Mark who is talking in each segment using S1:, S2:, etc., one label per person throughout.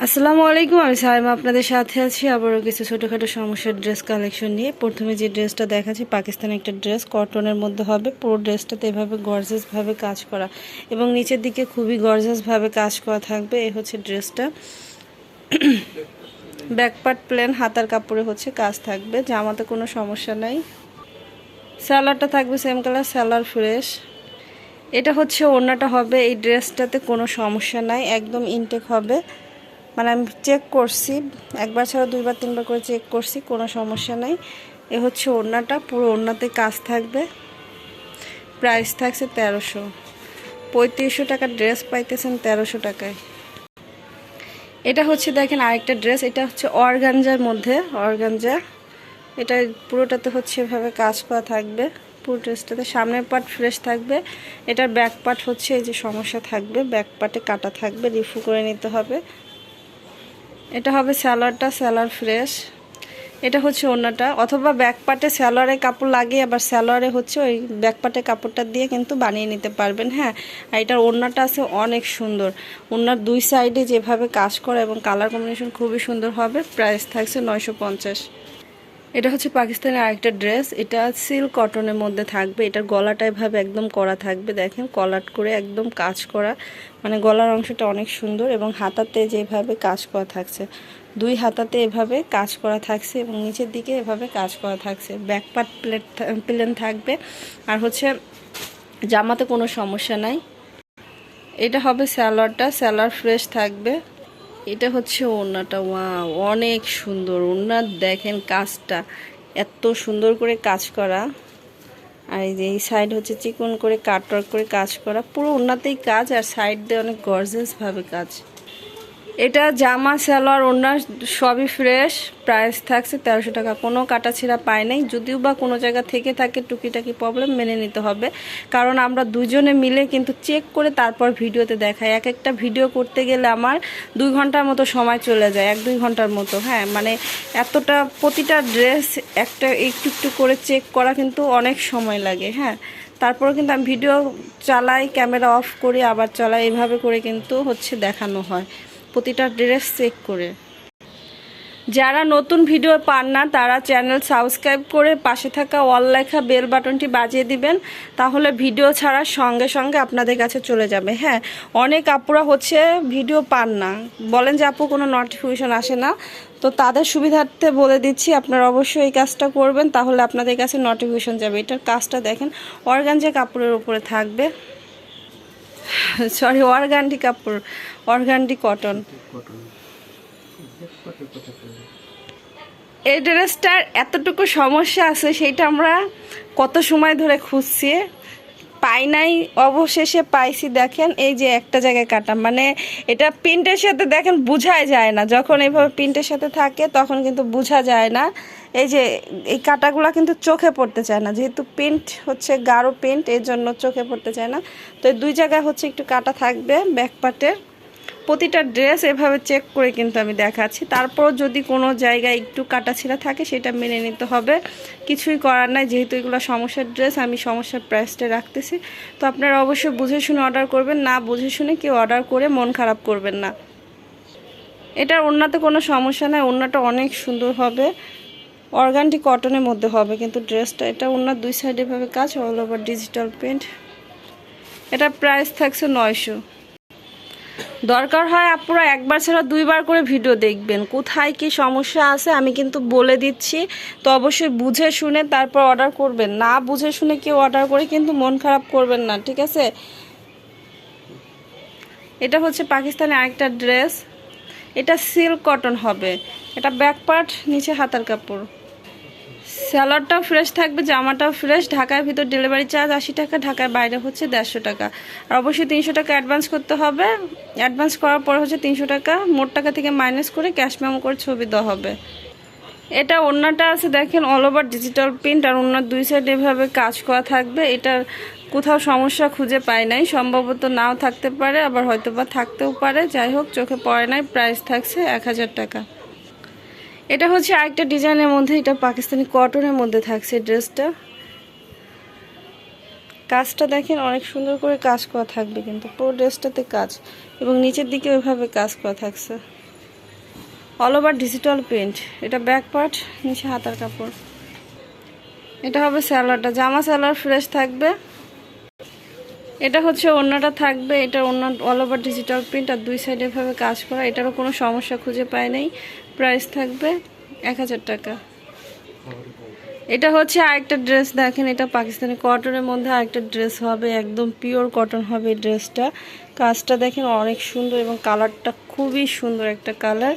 S1: আসসালামু আলাইকুম, আমি সাইমা আপনাদের সাথে আছি। আবারও কিছু ছোটোখাটো সমস্যার ড্রেস কালেকশন নিয়ে। প্রথমে যে ড্রেসটা দেখাচ্ছি, পাকিস্তানি একটা ড্রেস। কটনের মধ্যে হবে। পুরো ড্রেসটাতে এভাবে গর্জাসভাবে কাজ করা। এবং নিচের দিকে খুবই গর্জাসভাবে কাজ করা থাকবে। এ হচ্ছে ড্রেসটা। ব্যাকপার্ট প্লেন, হাতার কাপড়ে হচ্ছে কাজ থাকবে। জামাতে কোনো সমস্যা নাই। স্যালারটা থাকবে সেম কালার স্যালার ফ্রেশ এটা হচ্ছে ওড়নাটা হবে। এই ড্রেসটাতে কোনো সমস্যা নাই। একদম ইনটেক হবে। মানে আমি চেক করছি, একবার ছাড়া দুইবার, তিনবার করে চেক করছি, কোনো সমস্যা নাই। এ হচ্ছে ওড়নাটা, পুরো ওড়নাতে কাজ থাকবে। প্রাইস থাকছে তেরোশো। পঁয়ত্রিশশো টাকার ড্রেস পাইতেছেন তেরোশো টাকায়। এটা হচ্ছে দেখেন আরেকটা ড্রেস এটা হচ্ছে অর্গানজার মধ্যে, অর্গানজা। এটা পুরোটাতে হচ্ছে এভাবে কাজ করা থাকবে। পুরো ড্রেসটাতে সামনের পার্ট ফ্রেশ থাকবে। এটার ব্যাক পার্ট হচ্ছে এই যে সমস্যা থাকবে ব্যাক পার্টে কাটা থাকবে রিফু করে নিতে হবে। এটা হবে স্যালারটা স্যালার ফ্রেশ। এটা হচ্ছে ওড়নাটা। অথবা ব্যাক পার্টে স্যালোয়ারে কাপড় লাগিয়ে, আবার স্যালোয়ারে হচ্ছে ওই ব্যাক পার্টে কাপড়টা দিয়ে কিন্তু বানিয়ে নিতে পারবেন হ্যাঁ? আর এটার ওড়নাটা আছে অনেক সুন্দর। ওড়নার দুই সাইডে যেভাবে কাজ করা এবং কালার কম্বিনেশন খুবই সুন্দর হবে প্রাইস থাকছে নয়শো পঞ্চাশ। এটা হচ্ছে পাকিস্তানের আরেকটা ড্রেস। এটা সিল্ক কটনের মধ্যে থাকবে। এটার গলাটা এভাবে একদম করা থাকবে। দেখেন, কলাট করে একদম কাজ করা। মানে গলার অংশটা অনেক সুন্দর এবং হাতাতে যেভাবে কাজ করা থাকছে। দুই হাতাতে এভাবে কাজ করা থাকছে এবং নিচের দিকে এভাবে কাজ করা থাকছে। ব্যাক পার্ট প্লেট প্লেন থাকবে। আর হচ্ছে জামাতে কোনো সমস্যা নাই। এটা হবে স্যালাডটা স্যালাড ফ্রেশ থাকবে। এটা হচ্ছে ওড়নাটা ওয়া অনেক সুন্দর। ওনার দেখেন কাজটা, এত সুন্দর করে কাজ করা। আর এই যে এই সাইড হচ্ছে চিকন করে, কাটওয়ার্ক করে কাজ করা। পুরো ওড়নাতেই কাজ, আর সাইড দিয়ে অনেক গর্জেসভাবে কাজ। এটা জামা, সালোয়ার, ওড়না সবই ফ্রেশ প্রাইস থাকছে তেরোশো টাকা। কোনো কাটা ছিঁড়া পায় নাই। যদিও বা কোনো জায়গা থেকে থাকে, টুকিটাকি প্রবলেম মেনে নিতে হবে। কারণ আমরা দুজনে মিলে কিন্তু চেক করে তারপর ভিডিওতে দেখাই। এক একটা ভিডিও করতে গেলে আমার দুই ঘণ্টার মতো সময় চলে যায়, এক দুই ঘণ্টার মতো। হ্যাঁ মানে এতটা প্রতিটা ড্রেস একটা একটু একটু করে চেক করা কিন্তু অনেক সময় লাগে। হ্যাঁ তারপরে কিন্তু আমি ভিডিও চালাই ক্যামেরা অফ করি, আবার চালাই। এভাবে করে কিন্তু হচ্ছে দেখানো হয়। প্রতিটা ড্রেস চেক করে। যারা নতুন ভিডিও পান না, তারা চ্যানেল সাবস্ক্রাইব করে পাশে থাকা অল লেখা বেল বাটনটি বাজিয়ে দিবেন, তাহলে ভিডিও ছাড়ার সঙ্গে সঙ্গে আপনাদের কাছে চলে যাবে। হ্যাঁ অনেক আপুরা হচ্ছে ভিডিও পান না। বলেন যে আপু, কোনো নোটিফিকেশন আসে না। তো তাদের সুবিধার্থে বলে দিচ্ছি, আপনারা অবশ্যই এই কাজটা করবেন, তাহলে আপনাদের কাছে নোটিফিকেশন যাবে। এটার কাজটা দেখেন, অর্গানজা কাপড়ের উপরে থাকবে। সরি অর্গানডি কাপড় অর্গানডি কটন এই ড্রেসটার এতটুকু সমস্যা আছে সেইটা আমরা কত সময় ধরে খুঁজছি? পাই নাই, অবশেষে পাইছি, দেখেন, এই যে একটা জায়গায় কাটা। মানে এটা প্রিন্টের সাথে, দেখেন, বোঝাই যায় না। যখন এইভাবে প্রিন্টের সাথে থাকে, তখন কিন্তু বোঝা যায় না। এই যে, এই কাটাগুলো কিন্তু চোখে পড়তে চায় না। যেহেতু প্রিন্ট হচ্ছে গাঢ় প্রিন্ট, এর জন্য চোখে পড়তে চায় না। তো দুই জায়গায় হচ্ছে একটু কাটা থাকবে, ব্যাক পার্টের। প্রতিটা ড্রেস এভাবে চেক করে কিন্তু আমি দেখাচ্ছি। তারপর যদি কোনো জায়গায় একটু কাটাছিড়া থাকে, সেটা মেনে নিতে হবে। কিছুই করার নাই, যেহেতু এগুলো সমস্যার ড্রেস, আমি সমস্যার প্রাইসটা রাখতেছি। তো আপনারা অবশ্যই বুঝে শুনে অর্ডার করবেন, না বুঝে শুনে কেউ অর্ডার করে মন খারাপ করবেন না। এটার ওড়নাতে কোনো সমস্যা নাই ওড়নাটা অনেক সুন্দর হবে। অর্গানটি কটনের মধ্যে হবে, কিন্তু ড্রেসটা, এটা ওনার দুই সাইডে ভাবে কাজ অল ওভার ডিজিটাল প্রিন্ট এটা প্রাইস থাকছে নয়শো। দরকার হয় আপুরা একবার ছাড়া দুইবার করে ভিডিও দেখবেন। কোথায় কি সমস্যা আছে আমি কিন্তু বলে দিচ্ছি। তো অবশ্যই বুঝে শুনে তারপর অর্ডার করবেন। না বুঝে শুনে কেউ অর্ডার করে কিন্তু মন খারাপ করবেন না, ঠিক আছে? এটা হচ্ছে পাকিস্তানের আরেকটা ড্রেস এটা সিল্ক কটন হবে। এটা ব্যাক পার্ট নিচে হাতার কাপড়। স্যালাডটাও ফ্রেশ থাকবে, জামাটাও ফ্রেশ ঢাকার ভিতর ডেলিভারি চার্জ আশি টাকা, ঢাকার বাইরে হচ্ছে দেড়শো টাকা। আর অবশ্যই তিনশো টাকা অ্যাডভান্স করতে হবে। অ্যাডভান্স করার পর হচ্ছে তিনশো টাকা, মোট টাকা থেকে মাইনাস করে ক্যাশ মেমো করে ছবি দেওয়া হবে। এটা অন্যটা আছে, দেখেন অল ওভার ডিজিটাল প্রিন্ট আর অন্য দুই সাইড এভাবে কাজ করা থাকবে। এটার কোথাও সমস্যা খুঁজে পাই নাই, সম্ভবত নাও থাকতে পারে, আবার হয়তো বা থাকতেও পারে। যাই হোক, চোখে পড়ে নাই প্রাইস থাকছে এক হাজার টাকা। এটা হচ্ছে আরেকটা ডিজাইনের মধ্যে, এটা পাকিস্তানি কটনের মধ্যে থাকছে ড্রেসটা। কাজটা দেখেন, অনেক সুন্দর করে কাজ করা থাকবে কিন্তু, পুরো ড্রেসটাতে কাজ এবং নিচের দিকে ওইভাবে কাজ করা থাকছে। অল ওভার ডিজিটাল প্রিন্ট এটা ব্যাক পার্ট নিচে হাতার কাপড়। এটা হবে স্যালাডটা জামা স্যালার ফ্রেশ থাকবে। এটা হচ্ছে অন্যটা থাকবে, এটা অন্য অল ওভার ডিজিটাল প্রিন্ট আর দুই সাইডে এভাবে কাজ করা, এটারও কোনো সমস্যা খুঁজে পায় নাই। প্রাইস থাকবে এক হাজার টাকা। এটা হচ্ছে আরেকটা ড্রেস দেখেন এটা পাকিস্তানি কটনের মধ্যে আরেকটা ড্রেস হবে, একদম পিওর কটন হবে এই ড্রেসটা কাজটা দেখেন অনেক সুন্দর এবং কালারটা খুবই সুন্দর একটা কালার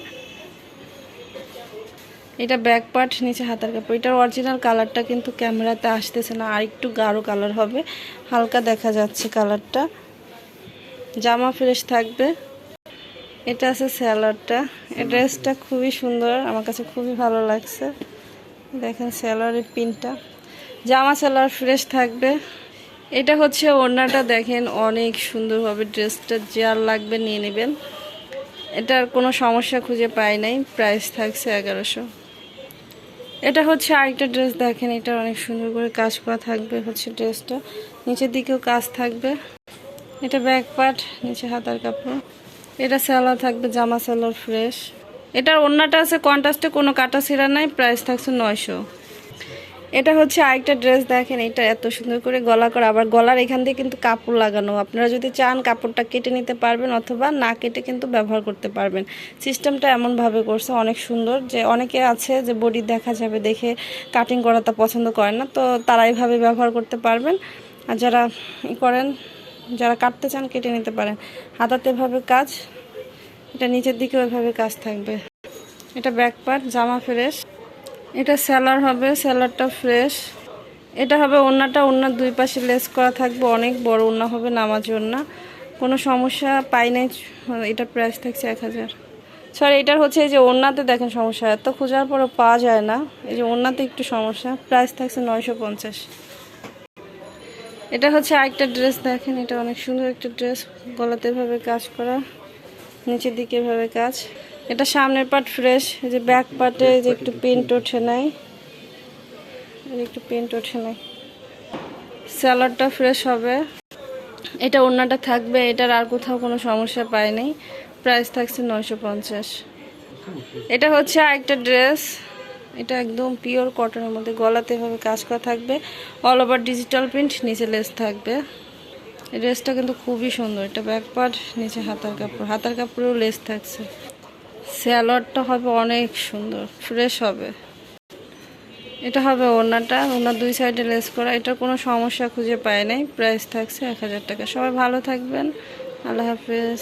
S1: এটা ব্যাক পার্ট নিচে হাতার কাপড়। এটার অরিজিনাল কালারটা কিন্তু ক্যামেরাতে আসতেছে না আর একটু গাঢ় কালার হবে। হালকা দেখা যাচ্ছে কালারটা জামা ফ্রেশ থাকবে। এটা আছে স্যালাডটা ড্রেসটা খুবই সুন্দর, আমার কাছে খুবই ভালো লাগছে। দেখেন স্যালারের পিনটা। জামা স্যালার ফ্রেশ থাকবে। এটা হচ্ছে ওড়নাটা, দেখেন অনেক সুন্দরভাবে ড্রেসটা যার লাগবে নিয়ে নেবেন। এটার কোনো সমস্যা খুঁজে পাই নাই প্রাইস থাকছে এগারোশো। এটা হচ্ছে আরেকটা ড্রেস দেখেন, এটা অনেক সুন্দর করে কাজ করা থাকবে হচ্ছে ড্রেসটা নিচের দিকেও কাজ থাকবে। এটা ব্যাক পার্ট নিচে হাতার কাপড়। এটা স্যালা থাকবে, জামা স্যালোর ফ্রেশ এটার অন্যটা আছে কন্ট্রাস্টে কোনো কাটা ছিঁড়া নাই প্রাইস থাকছে নয়শো। এটা হচ্ছে আরেকটা ড্রেস দেখেন, এটা এত সুন্দর করে গলা করা। আবার গলার এখান দিয়ে কিন্তু কাপড় লাগানো। আপনারা যদি চান কাপড়টা কেটে নিতে পারবেন অথবা না কেটে কিন্তু ব্যবহার করতে পারবেন। সিস্টেমটা এমনভাবে করছে, অনেক সুন্দর যে অনেকে আছে যে বডি দেখা যাবে দেখে কাটিং করাটা পছন্দ করেন না, তো তারা এইভাবে ব্যবহার করতে পারবেন। আর যারা করেন, যারা কাটতে চান কেটে নিতে পারেন। হাতাতে এভাবে কাজ, এটা নিচের দিকে ওইভাবে কাজ থাকবে। এটা ব্যাক পার্ট জামা ফ্রেশ এটা স্যালার হবে, স্যালারটা ফ্রেশ। এটা হবে ওড়নাটা ওড়নার দুই পাশে লেস করা থাকবে, অনেক বড় ওড়না হবে নামাজ ওড়না কোনো সমস্যা, পাই নাই, এটা প্রাইস থাকছে এক হাজার। সরি এটার হচ্ছে এই যে ওড়নাতে দেখেন সমস্যা, এত খোঁজার পরও পাওয়া যায় না। এই যে ওড়নাতে একটু সমস্যা, প্রাইস থাকছে নয়শো পঞ্চাশ। এটা হচ্ছে আরেকটা ড্রেস, দেখেন এটা অনেক সুন্দর একটা ড্রেস। গলাতে ভাবে কাজ করা, নিচের দিকে ভাবে কাজ। এটা সামনের পার্ট ফ্রেশ যে ব্যাক পার্টে যে একটু পেন্ট ওঠে নাই। একটু পেন্ট ওঠে নাই। স্যালাডটা ফ্রেশ হবে। এটা অন্যটা থাকবে, এটার আর কোথাও কোনো সমস্যা পাই নাই। প্রাইস থাকছে নয়শো পঞ্চাশ। এটা হচ্ছে আরেকটা ড্রেস এটা একদম পিওর কটনের মধ্যে। গলাতে এভাবে কাজ করা থাকবে। অল ওভার ডিজিটাল প্রিন্ট নিচে লেস থাকবে। ড্রেসটা কিন্তু খুবই সুন্দর। এটা ব্যাক পার্ট নিচে হাতার কাপড়। হাতার কাপড়েও লেস থাকছে। স্যালাডটা হবে অনেক সুন্দর ফ্রেশ হবে। এটা হবে ওনাটা ওনার দুই সাইডে লেস করা। এটা কোনো সমস্যা খুঁজে পায় নাই। প্রাইস থাকছে এক হাজার টাকা। সবাই ভালো থাকবেন। আল্লাহ হাফেজ।